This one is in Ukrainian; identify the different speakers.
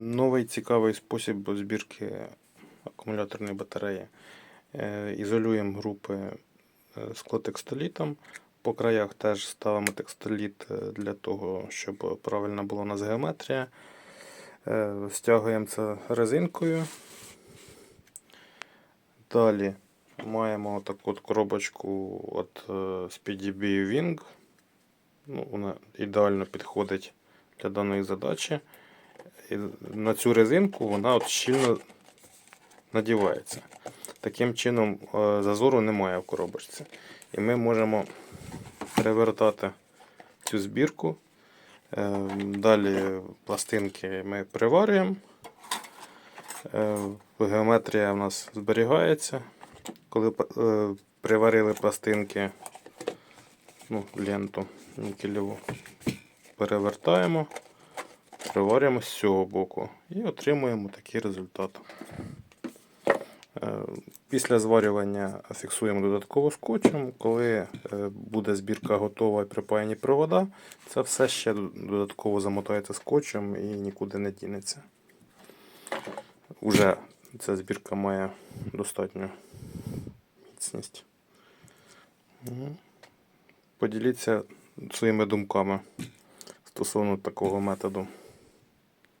Speaker 1: Новий цікавий спосіб збірки акумуляторної батареї. Е, Ізолюємо групи е, склотекстолітом. По краях теж ставимо текстоліт е, для того, щоб правильна була у нас геометрія. Е, Стягуємо це резинкою. Далі маємо таку от коробочку е, Speedy Wing. Ну, вона ідеально підходить для даної задачі. На цю резинку вона от щільно надівається. Таким чином е, зазору немає в коробочці. І ми можемо перевертати цю збірку. Е, Далі пластинки ми приварюємо. Е, Геометрія у нас зберігається. Коли приварили пластинки, ну, ленту нікелеву, перевертаємо, приварюємо з цього боку і отримуємо такий результат. Е, Після зварювання фіксуємо додатково скотчем. Коли е, буде збірка готова і припаяні провода, це все ще додатково замотається скотчем і нікуди не дінеться. Уже ця збірка має достатню міцність. Поділіться своїми думками стосовно такого методу.